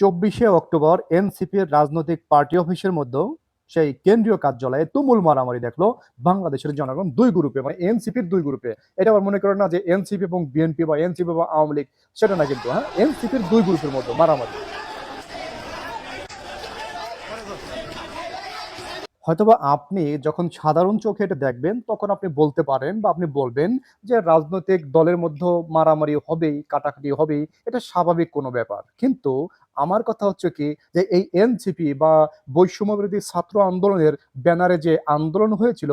চব্বিশে অক্টোবর এনসিপির রাজনৈতিক পার্টি অফিসের মধ্যে সেই কেন্দ্রীয় কার্যালয়ে তুমুল মারামারি দেখল বাংলাদেশের জনগণ দুই গ্রুপে মানে এনসিপির দুই গ্রুপে এটা আবার মনে করেন না যে এনসিপি এবং বিএনপি বা এনসিপি বা আওয়ামী লীগ, সেটা না কিন্তু হ্যাঁ? এনসিপির দুই গ্রুপের মধ্যে মারামারি। হয়তোবা আপনি যখন সাধারণ চোখে এটা দেখবেন, তখন আপনি বলতে পারেন বা আপনি বলবেন যে রাজনৈতিক দলের মধ্যে মারামারি হবেই, কাটাকাটি হবেই, এটা স্বাভাবিক কোনো ব্যাপার। কিন্তু আমার কথা হচ্ছে কি যে এই এনসিপি বা বৈষম্য বিরোধী ছাত্র আন্দোলনের ব্যানারে যে আন্দোলন হয়েছিল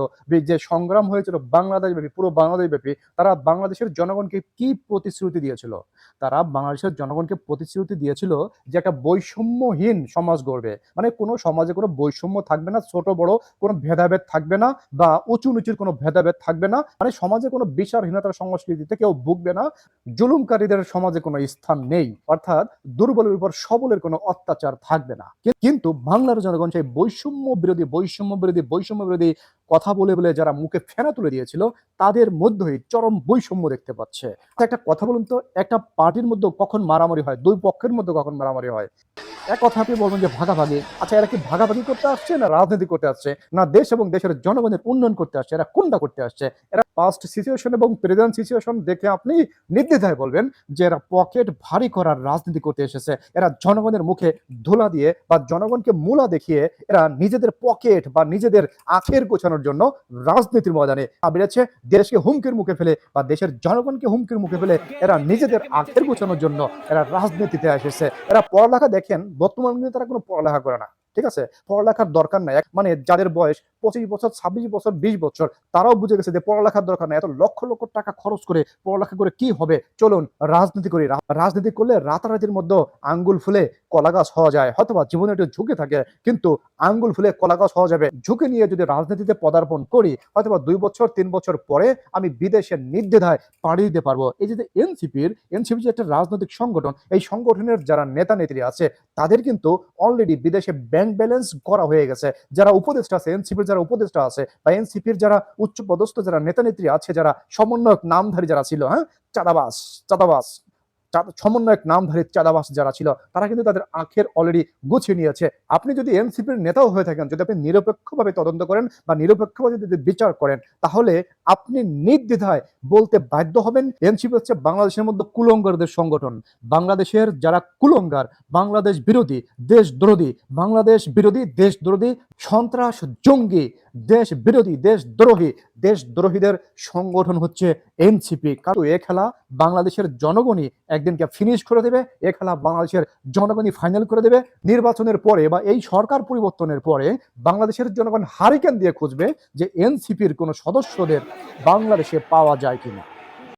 যে সংগ্রাম হয়েছিল বাংলাদেশ ব্যাপী পুরো বাংলাদেশ ব্যাপী তারা বাংলাদেশের জনগণকে কি প্রতিশ্রুতি দিয়েছিল? তারা বাংলাদেশের জনগণকে প্রতিশ্রুতি দিয়েছিল যে একটা বৈষম্যহীন সমাজ গড়বে। মানে কোনো সমাজে কোনো বৈষম্য থাকবে না, ছোট, বড় কোনো ভেদাভেদ থাকবে না বা উঁচু নিচুর কোনো ভেদাভেদ থাকবে না। মানে সমাজে কোনো বিচারহীনতার সংস্কৃতিতে কেউ ভুগবে না। জুলুমকারীদের সমাজে কোনো স্থান নেই। অর্থাৎ দুর্বলের উপর সবলের কোনো অত্যাচার থাকবে না। কিন্তু বাংলার জনগণ সেই বৈষম্য বিরোধী বৈষম্য বিরোধী বৈষম্য বিরোধী কথা বলে বলে যারা মুখে ফেনা তুলে দিয়েছিল, তাদের মধ্যেই চরম বৈষম্য দেখতে পাচ্ছে। একটা কথা বলুন তো, একটা পার্টির মধ্যে কখন মারামারি হয়? দুই পক্ষের মধ্যে কখন মারামারি হয়? এক কথা আপনি বলবেন যে ভাগাভাগি। আচ্ছা এরা কি ভাগাভাগি করতে আসছে না রাজনীতি করতে আসছে? না দেশ এবং দেশের জনগণের উন্নয়ন করতে আসছে? এরা কোনটা করতে আসছে? এরা পাস্ট সিচুয়েশন এবং প্রেজেন্ট সিচুয়েশন দেখে আপনি নির্দ্বিধায় বলবেন যে এরা পকেট ভারী করার রাজনীতি করতে এসেছে। এরা জনগণের মুখে ধুলা দিয়ে বা জনগণকে মূলা দেখিয়ে এরা নিজেদের পকেট বা নিজেদের আখের গোছানোর জন্য রাজনীতির ময়দানে বেড়েছে। দেশকে হুমকির মুখে ফেলে বা দেশের জনগণকে হুমকির মুখে ফেলে এরা নিজেদের আখের গোছানোর জন্য এরা রাজনীতিতে এসেছে। এরা পড়ালেখা দেখেন বর্তমান দিনে তারা কোনো পড়ালেখা করে না, ঠিক আছে? পড়ালেখার দরকার নাই। মানে যাদের বয়স পঁচিশ বছর, ছাব্বিশ বছর, বিশ বছর। তারাও বুঝে গেছে যে পড়ালেখার দরকার নাই। এত লক্ষ লক্ষ টাকা খরচ করে পড়ালেখা করে কি হবে? চলুন রাজনীতি করি। রাজনীতি করলে রাতারাতির মধ্যে আঙ্গুল ফুলে কলা গাছ হওয়া যায়। হয়তোবা জীবনে একটু ঝুঁকে থাকে, কিন্তু আঙ্গুল ফুলে কলা গাছ হওয়া যাবে। ঝুঁকে নিয়ে যদি রাজনীতিতে পদার্পণ করি, হয়তোবা দুই বছর, তিন বছর পরে আমি বিদেশে নির্দ্বিধায় পাড়ি দিতে পারব। এই যে এনসিপির, এনসিপি যে একটা রাজনৈতিক সংগঠন, এই সংগঠনের যারা নেতা নেত্রী আছে, তাদের কিন্তু অলরেডি বিদেশে ব্যাংক ব্যালেন্স করা হয়ে গেছে। যারা উপদেষ্টা আছে, এনসিপির যারা উপদেষ্টা আছে বা এনসিপির যারা উচ্চ পদস্থ যারা নেতা নেত্রী আছে, যারা সমন্বয়ক, নামধারী যারা ছিল হ্যাঁ? চাঁদাবাস চাঁদাবাস সমন্বয়ক নামধারী চাঁদাবাস যারা ছিল, তারা কিন্তু তাদের আখের অলরেডি গুছিয়ে নিয়েছে। আপনি যদি এনসিপির নেতাও হয়ে থাকেন, যদি আপনি নিরপেক্ষভাবে তদন্ত করেন বা নিরপেক্ষভাবে যদি বিচার করেন, তাহলে আপনি নির্দ্বিধায় বলতে বাধ্য হবেন এনসিপি হচ্ছে বাংলাদেশের মধ্যে কুলঙ্গারদের সংগঠন। বাংলাদেশের যারা কুলঙ্গার, বাংলাদেশ বিরোধী দেশদ্রোহী বাংলাদেশ বিরোধী দেশদ্রোহী সন্ত্রাস জঙ্গি, দেশ বিরোধী দেশদ্রোহী দেশদ্রোহীদের সংগঠন হচ্ছে এনসিপি। কারণ এ খেলা বাংলাদেশের জনগণই একদিনকে ফিনিশ করে দেবে, এ খেলা বাংলাদেশের জনগণই ফাইনাল করে দেবে। নির্বাচনের পরে বা এই সরকার পরিবর্তনের পরে বাংলাদেশের জনগণ হারিকেন দিয়ে খুঁজবে যে এনসিপির কোনো সদস্যদের বাংলাদেশে পাওয়া যায় কিনা।